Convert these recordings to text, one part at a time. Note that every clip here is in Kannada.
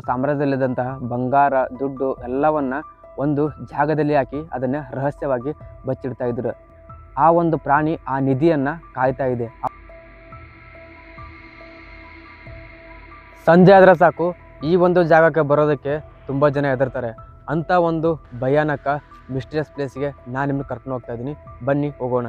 ಸಾಮ್ರಾಜ್ಯದಲ್ಲಿದ್ದಂತಹ ಬಂಗಾರ, ದುಡ್ಡು ಎಲ್ಲವನ್ನ ಒಂದು ಜಾಗದಲ್ಲಿ ಹಾಕಿ ಅದನ್ನ ರಹಸ್ಯವಾಗಿ ಬಚ್ಚಿಡ್ತಾ ಇದ್ರು. ಆ ಒಂದು ಪ್ರಾಣಿ ಆ ನಿಧಿಯನ್ನ ಕಾಯ್ತಾ ಇದೆ. ಸಂಜೆ ಆದ್ರೆ ಸಾಕು, ಈ ಒಂದು ಜಾಗಕ್ಕೆ ಬರೋದಕ್ಕೆ ತುಂಬ ಜನ ಹೆದರ್ತಾರೆ. ಅಂತ ಒಂದು ಭಯಾನಕ ಮಿಸ್ಟೀರಿಯಸ್ ಪ್ಲೇಸ್ಗೆ ನಾನು ನಿಮ್ಗೆ ಕರ್ಕೊಂಡು ಹೋಗ್ತಾ ಇದ್ದೀನಿ. ಬನ್ನಿ ಹೋಗೋಣ.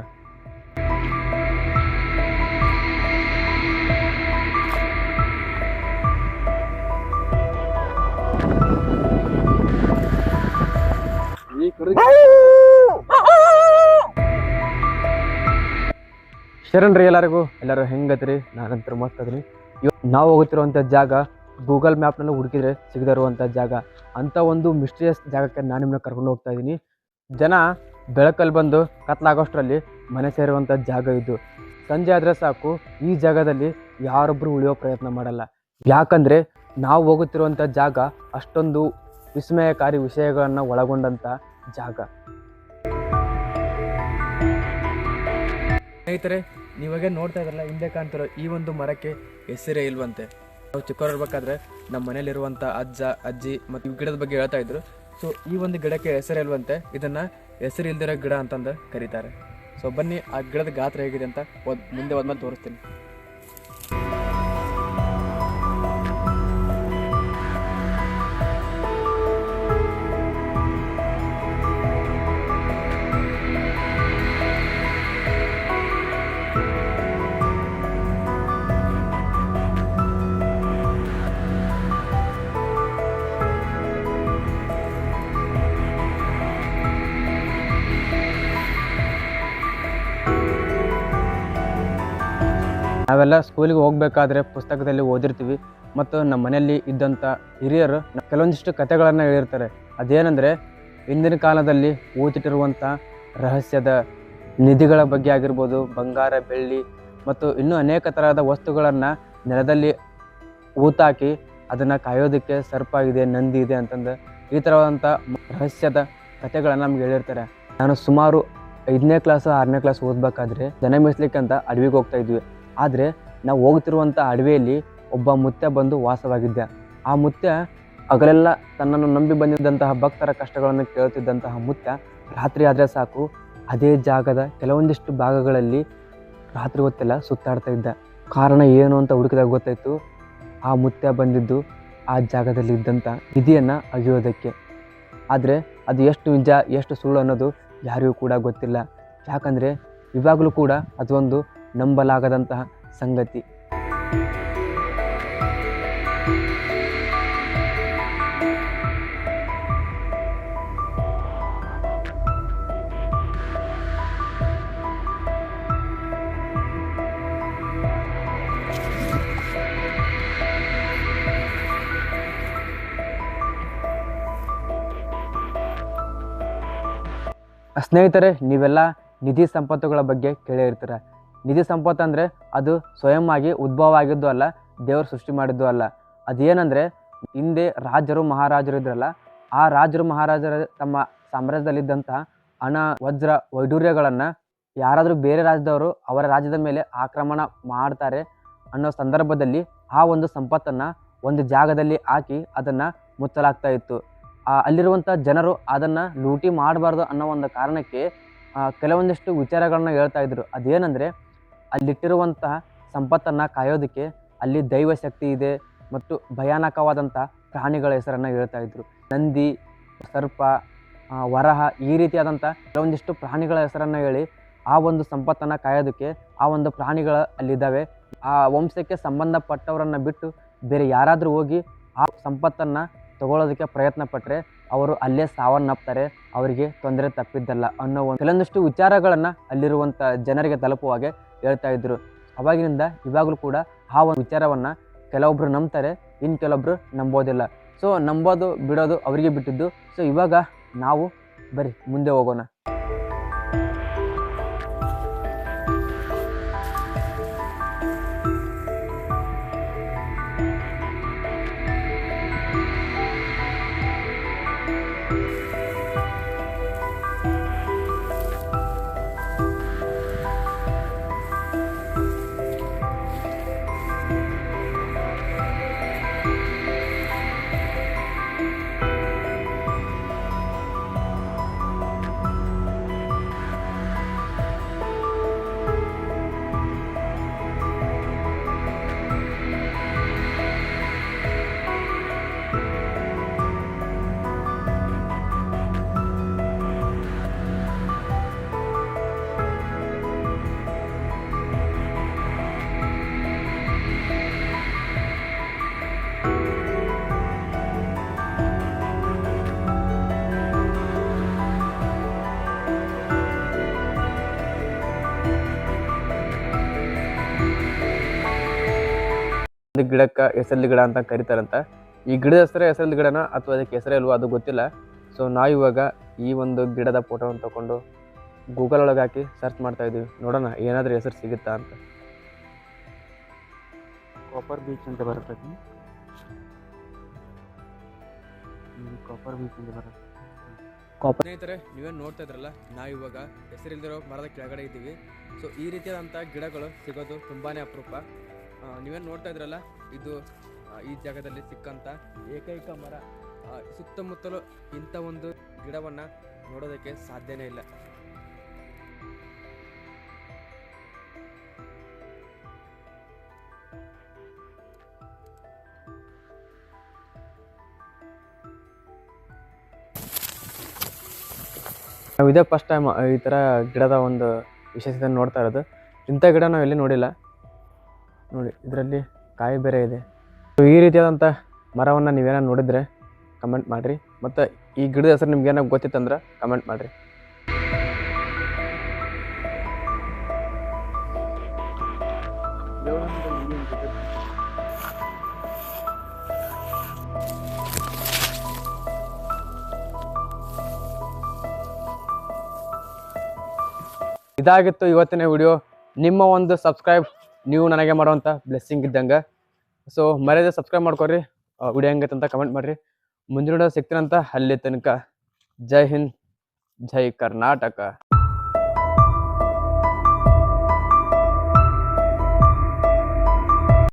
ಶರಣ್ ರೀ ಎಲ್ಲರಿಗೂ. ಎಲ್ಲರೂ ಹೆಂಗತ್ರಿ ನಾನಂತರ ಮಸ್ತ್ ಇವತ್ತು ಇವ್- ನಾವು ಹೋಗುತ್ತಿರುವಂಥ ಜಾಗ ಗೂಗಲ್ ಮ್ಯಾಪ್ನಲ್ಲಿ ಹುಡುಕಿದ್ರೆ ಸಿಗದೇ ಇರುವಂಥ ಜಾಗ. ಅಂಥ ಒಂದು ಮಿಸ್ಟ್ರಿಯಸ್ ಜಾಗಕ್ಕೆ ನಾನು ನಿಮ್ಮನ್ನ ಕರ್ಕೊಂಡು ಹೋಗ್ತಾ ಇದ್ದೀನಿ ಜನ ಬೆಳಕಲ್ಲಿ ಬಂದು ಕತ್ಲಾಗೋಷ್ಟರಲ್ಲಿ ಮನೆ ಸೇರುವಂಥ ಜಾಗ ಇದು. ಸಂಜೆ ಆದರೆ ಸಾಕು, ಈ ಜಾಗದಲ್ಲಿ ಯಾರೊಬ್ಬರು ಉಳಿಯೋ ಪ್ರಯತ್ನ ಮಾಡಲ್ಲ. ಯಾಕಂದರೆ ನಾವು ಹೋಗುತ್ತಿರುವಂಥ ಜಾಗ ಅಷ್ಟೊಂದು ವಿಸ್ಮಯಕಾರಿ ವಿಷಯಗಳನ್ನು ಒಳಗೊಂಡಂಥ ಜಾಗ. ಸ್ನೇಹಿತರೆ ನೀವಾಗೆ ನೋಡ್ತಾ ಇದ್ರಲ್ಲ, ಹಿಂದೆ ಕಾಣ್ತಿರೋ ಈ ಒಂದು ಮರಕ್ಕೆ ಹೆಸರೇ ಇಲ್ವಂತೆ. ನಾವು ಚಿಕ್ಕವರಿರ್ಬೇಕಾದ್ರೆ ನಮ್ಮ ಮನೇಲಿರುವಂಥ ಅಜ್ಜ, ಅಜ್ಜಿ ಮತ್ತು ಈ ಗಿಡದ ಬಗ್ಗೆ ಹೇಳ್ತಾ ಇದ್ರು. ಸೊ ಈ ಒಂದು ಗಿಡಕ್ಕೆ ಹೆಸರೇ ಇಲ್ವಂತೆ, ಇದನ್ನ ಹೆಸರು ಇಲ್ದಿರೋ ಗಿಡ ಅಂತಂದು ಕರೀತಾರೆ. ಸೊ ಬನ್ನಿ, ಆ ಗಿಡದ ಗಾತ್ರ ಹೇಗಿದೆ ಅಂತ ಮುಂದೆ ಹೋದ್ಮೇಲೆ ತೋರಿಸ್ತೀನಿ. ನಾವೆಲ್ಲ ಸ್ಕೂಲಿಗೆ ಹೋಗ್ಬೇಕಾದ್ರೆ ಪುಸ್ತಕದಲ್ಲಿ ಓದಿರ್ತೀವಿ. ಮತ್ತು ನಮ್ಮ ಮನೆಯಲ್ಲಿ ಇದ್ದಂಥ ಹಿರಿಯರು ಕೆಲವೊಂದಿಷ್ಟು ಕಥೆಗಳನ್ನು ಹೇಳಿರ್ತಾರೆ. ಅದೇನೆಂದರೆ ಹಿಂದಿನ ಕಾಲದಲ್ಲಿ ಓದಿಟ್ಟಿರುವಂಥ ರಹಸ್ಯದ ನಿಧಿಗಳ ಬಗ್ಗೆ ಆಗಿರ್ಬೋದು, ಬಂಗಾರ, ಬೆಳ್ಳಿ ಮತ್ತು ಇನ್ನೂ ಅನೇಕ ಥರದ ವಸ್ತುಗಳನ್ನು ನೆಲದಲ್ಲಿ ಊತಾಕಿ ಅದನ್ನು ಕಾಯೋದಕ್ಕೆ ಸರ್ಪ ಇದೆ, ನಂದಿ ಇದೆ ಅಂತಂದು ಈ ಥರವಾದಂಥ ರಹಸ್ಯದ ಕಥೆಗಳನ್ನು ನಮ್ಗೆ ಹೇಳಿರ್ತಾರೆ. ನಾನು ಸುಮಾರು ಐದನೇ ಕ್ಲಾಸ್, ಆರನೇ ಕ್ಲಾಸ್ ಓದಬೇಕಾದ್ರೆ ಜನ ಮೀಸಲಿಕ್ಕೆ ಅಂತ ಅಡವಿಗೆ ಹೋಗ್ತಾ ಇದ್ವಿ. ಆದರೆ ನಾವು ಹೋಗ್ತಿರುವಂಥ ಅಡವಿಯಲ್ಲಿ ಒಬ್ಬ ಮುತ್ಯ ಬಂದು ವಾಸವಾಗಿದ್ದೆ. ಆ ಮುತ್ಯ ಹಗಲೆಲ್ಲ ತನ್ನನ್ನು ನಂಬಿ ಬಂದಿದ್ದಂತಹ ಭಕ್ತರ ಕಷ್ಟಗಳನ್ನು ಕೇಳುತ್ತಿದ್ದಂತಹ ಮುತ್ಯ ರಾತ್ರಿ ಆದರೆ ಸಾಕು, ಅದೇ ಜಾಗದ ಕೆಲವೊಂದಿಷ್ಟು ಭಾಗಗಳಲ್ಲಿ ರಾತ್ರಿ ಹೊತ್ತೆಲ್ಲ ಸುತ್ತಾಡ್ತಾ ಇದ್ದ. ಕಾರಣ ಏನು ಅಂತ ಹುಡುಕಿದಾಗ ಗೊತ್ತಾಯಿತು, ಆ ಮುತ್ಯ ಬಂದಿದ್ದು ಆ ಜಾಗದಲ್ಲಿ ಇದ್ದಂಥ ನಿಧಿಯನ್ನು ಅಗೆಯೋದಕ್ಕೆ. ಆದರೆ ಅದು ಎಷ್ಟು ನಿಜ, ಎಷ್ಟು ಸುಳ್ಳು ಅನ್ನೋದು ಯಾರಿಗೂ ಕೂಡ ಗೊತ್ತಿಲ್ಲ. ಯಾಕಂದರೆ ಇವಾಗಲೂ ಕೂಡ ಅದೊಂದು ನಂಬಲಾಗದಂತಹ ಸಂಗತಿ. ಸ್ನೇಹಿತರೆ ನೀವೆಲ್ಲ ನಿಧಿ ಸಂಪತ್ತುಗಳ ಬಗ್ಗೆ ಕೇಳೇ ಇರ್ತೀರ ನಿಧಿ ಸಂಪತ್ತು ಅಂದರೆ ಅದು ಸ್ವಯಂ ಆಗಿ ಉದ್ಭವ ಆಗಿದ್ದು ಅಲ್ಲ, ದೇವರು ಸೃಷ್ಟಿ ಮಾಡಿದ್ದು ಅಲ್ಲ. ಅದೇನಂದರೆ, ಹಿಂದೆ ರಾಜರು ಮಹಾರಾಜರು ಇದ್ರಲ್ಲ, ಆ ರಾಜರು ಮಹಾರಾಜರ ತಮ್ಮ ಸಾಮ್ರಾಜ್ಯದಲ್ಲಿದ್ದಂಥ ಹಣ, ವಜ್ರ ವೈಡೂರ್ಯಗಳನ್ನು ಯಾರಾದರೂ ಬೇರೆ ರಾಜ್ಯದವರು ಅವರ ರಾಜ್ಯದ ಮೇಲೆ ಆಕ್ರಮಣ ಮಾಡ್ತಾರೆ ಅನ್ನೋ ಸಂದರ್ಭದಲ್ಲಿ ಆ ಒಂದು ಸಂಪತ್ತನ್ನು ಒಂದು ಜಾಗದಲ್ಲಿ ಹಾಕಿ ಅದನ್ನು ಮುಚ್ಚಲಾಗ್ತಾ ಇತ್ತು. ಅಲ್ಲಿರುವಂಥ ಜನರು ಅದನ್ನು ಲೂಟಿ ಮಾಡಬಾರ್ದು ಅನ್ನೋ ಒಂದು ಕಾರಣಕ್ಕೆ ಕೆಲವೊಂದಿಷ್ಟು ವಿಚಾರಗಳನ್ನ ಹೇಳ್ತಾ ಇದ್ರು. ಅದೇನೆಂದರೆ ಅಲ್ಲಿಟ್ಟಿರುವಂತಹ ಸಂಪತ್ತನ್ನು ಕಾಯೋದಕ್ಕೆ ಅಲ್ಲಿ ದೈವ ಶಕ್ತಿ ಇದೆ ಮತ್ತು ಭಯಾನಕವಾದಂಥ ಪ್ರಾಣಿಗಳ ಹೆಸರನ್ನು ಹೇಳ್ತಾ ಇದ್ರು. ನಂದಿ, ಸರ್ಪ ವರಹ ಈ ರೀತಿಯಾದಂಥ ಕೆಲವೊಂದಿಷ್ಟು ಪ್ರಾಣಿಗಳ ಹೆಸರನ್ನು ಹೇಳಿ ಆ ಒಂದು ಸಂಪತ್ತನ್ನು ಕಾಯೋದಕ್ಕೆ ಆ ಒಂದು ಪ್ರಾಣಿಗಳ ಅಲ್ಲಿದ್ದಾವೆ. ಆ ವಂಶಕ್ಕೆ ಸಂಬಂಧಪಟ್ಟವರನ್ನು ಬಿಟ್ಟು ಬೇರೆ ಯಾರಾದರೂ ಹೋಗಿ ಆ ಸಂಪತ್ತನ್ನು ತಗೊಳ್ಳೋದಕ್ಕೆ ಪ್ರಯತ್ನ ಪಟ್ಟರೆ ಅವರು ಅಲ್ಲೇ ಸಾವನ್ನಪ್ತಾರೆ, ಅವರಿಗೆ ತೊಂದರೆ ತಪ್ಪಿದ್ದಲ್ಲ ಅನ್ನೋ ಒಂದು ಕೆಲವೊಂದಿಷ್ಟು ವಿಚಾರಗಳನ್ನು ಅಲ್ಲಿರುವಂಥ ಜನರಿಗೆ ತಲುಪುವ ಹಾಗೆ ಹೇಳ್ತಾ ಇದ್ರು. ಅವಾಗಿನಿಂದ ಇವಾಗಲೂ ಕೂಡ ಆ ಒಂದು ವಿಚಾರವನ್ನು ಕೆಲವೊಬ್ರು ನಂಬ್ತಾರೆ ಇನ್ನು ಕೆಲವೊಬ್ರು ನಂಬೋದಿಲ್ಲ. ಸೊ ನಂಬೋದು ಬಿಡೋದು ಅವರಿಗೆ ಬಿಟ್ಟಿದ್ದು. ಸೊ ಇವಾಗ ನಾವು ಬರೀ ಮುಂದೆ ಹೋಗೋಣ. ಒಂದು ಗಿಡಕ್ಕೆ ಹೆಸರಲ್ಲಿ ಗಿಡ ಅಂತ ಕರೀತಾರಂತ. ಈ ಗಿಡದ ಹೆಸರೇ ಹೆಸರಲ್ಲಿ ಗಿಡನ ಅಥವಾ ಅದಕ್ಕೆ ಹೆಸರೇ ಇಲ್ವೋ ಅದು ಗೊತ್ತಿಲ್ಲ. ಸೊ ನಾವು ಇವಾಗ ಈ ಒಂದು ಗಿಡದ ಫೋಟೋವನ್ನು ತಗೊಂಡು ಗೂಗಲ್ ಒಳಗೆ ಹಾಕಿ ಸರ್ಚ್ ಮಾಡ್ತಾ ಇದ್ದೀವಿ. ನೋಡೋಣ ಏನಾದರೂ ಹೆಸರು ಸಿಗುತ್ತಾ ಅಂತ. ಕಾಪರ್ ಬೀಚ್ ಅಂತ ಬರ್ತದೆ ಕಾಪರ್ ಬೀಚ್ ಅಂತ ಬರುತ್ತೆ. ಸ್ನೇಹಿತರೆ ನೀವೇನು ನೋಡ್ತಾ ಇದ್ರಲ್ಲ ನಾವು ಇವಾಗ ಹೆಸರಿಲ್ದಿರೋ ಮರದ ಕೆಳಗಡೆ ಇದ್ದೀವಿ. ಸೊ ಈ ರೀತಿಯಾದಂಥ ಗಿಡಗಳು ಸಿಗೋದು ತುಂಬಾ ಅಪರೂಪ. ನೀವೇನು ನೋಡ್ತಾ ಇದ್ರಲ್ಲ, ಇದು ಈ ಜಾಗದಲ್ಲಿ ಸಿಕ್ಕಂಥ ಏಕೈಕ ಮರ. ಸುತ್ತಮುತ್ತಲೂ ಇಂಥ ಒಂದು ಗಿಡವನ್ನು ನೋಡೋದಕ್ಕೆ ಸಾಧ್ಯನೇ ಇಲ್ಲ. ನಾವು ಇದೇ ಫಸ್ಟ್ ಟೈಮ್ ಈ ಥರ ಗಿಡದ ಒಂದು ವಿಶೇಷತೆ ನೋಡ್ತಾ ಇರೋದು. ಇಂಥ ಗಿಡ ನಾವು ಎಲ್ಲಿ ನೋಡಿಲ್ಲ. ನೋಡಿ, ಇದರಲ್ಲಿ ಕಾಯಿ ಬೇರೆ ಇದೆ. ಸೊ ಈ ರೀತಿಯಾದಂಥ ಮರವನ್ನು ನೀವೇನ ನೋಡಿದರೆ ಕಮೆಂಟ್ ಮಾಡಿರಿ. ಮತ್ತು ಈ ಗಿಡದ ಹೆಸರು ನಿಮ್ಗೇನ ಏನೋ ಗೊತ್ತಿತ್ತಂದ್ರೆ ಕಮೆಂಟ್ ಮಾಡಿರಿ. ಇದಾಗಿತ್ತು ಇವತ್ತಿನ ವಿಡಿಯೋ ನಿಮ್ಮ ಒಂದು ಸಬ್ಸ್ಕ್ರೈಬ್ ನೀವು ನನಗೆ ಮಾಡುವಂಥ ಬ್ಲೆಸ್ಸಿಂಗ್ ಇದ್ದಂಗೆ. ಸೊ ಮರ್ಯಾದೆ ಸಬ್ಸ್ಕ್ರೈಬ್ ಮಾಡ್ಕೊರಿ ವಿಡಿಯೋ ಹೆಂಗೈತೆ ಅಂತ ಕಮೆಂಟ್ ಮಾಡಿರಿ. ಮುಂದಿನ ಸಿಗ್ತೀನಂತ ಅಲ್ಲಿ ತನಕ. ಜೈ ಹಿಂದ್, ಜೈ ಕರ್ನಾಟಕ.